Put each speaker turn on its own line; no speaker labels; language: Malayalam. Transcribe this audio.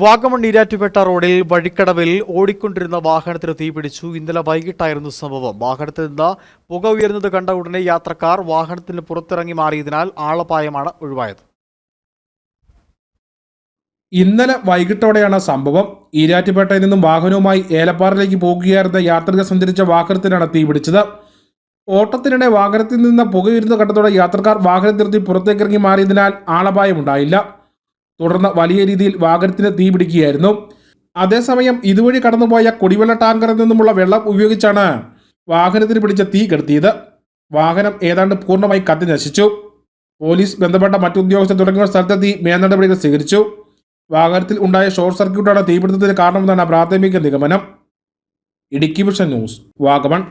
വാഗമൺ ഈരാറ്റുപേട്ട റോഡിൽ വഴിക്കടവിൽ ഓടിക്കൊണ്ടിരുന്ന വാഹനത്തിന് തീപിടിച്ചു. ഇന്നലെ വൈകിട്ടായിരുന്നു സംഭവം. വാഹനത്തിൽ നിന്ന് പുക ഉയരുന്നത് കണ്ട ഉടനെ യാത്രക്കാർ വാഹനത്തിന് പുറത്തിറങ്ങി മാറിയതിനാൽ ആളപായമാണ് ഒഴിവായത്.
ഇന്നലെ വൈകിട്ടോടെയാണ് സംഭവം. ഈരാറ്റുപേട്ടയിൽ നിന്നും വാഹനവുമായി ഏലപ്പാറയിലേക്ക് പോകുകയായിരുന്ന യാത്രികർ സഞ്ചരിച്ച വാഹനത്തിനാണ് തീപിടിച്ചത്. ഓട്ടത്തിനിടെ വാഹനത്തിൽ നിന്ന് പുക പുകയുരുന്ന കണ്ടതോടെ യാത്രക്കാർ വാഹനം നിർത്തി പുറത്തേക്കിറങ്ങി മാറിയതിനാൽ ആളപായമുണ്ടായില്ല. തുടർന്ന് വലിയ രീതിയിൽ വാഹനത്തിന് തീപിടിക്കുകയായിരുന്നു അതേസമയം ഇതുവഴി കടന്നുപോയ കുടിവെള്ള ടാങ്കറിൽ നിന്നുമുള്ള വെള്ളം ഉപയോഗിച്ചാണ് വാഹനത്തിന് പിടിച്ച തീ കെടുത്തിയത്. വാഹനം ഏതാണ്ട് പൂർണമായി കത്തി നശിച്ചു. പോലീസ് ബന്ധപ്പെട്ട മറ്റു ഉദ്യോഗസ്ഥർ തുടങ്ങിയവർ സ്ഥലത്തെത്തി മേൽനടപടികൾ സ്വീകരിച്ചു. വാഹനത്തിൽ ഉണ്ടായ ഷോർട്ട് സർക്യൂട്ടാണ് തീപിടുത്തത്തിന് കാരണമെന്നാണ് പ്രാഥമിക നിഗമനം. Idukki vision news Vagamon.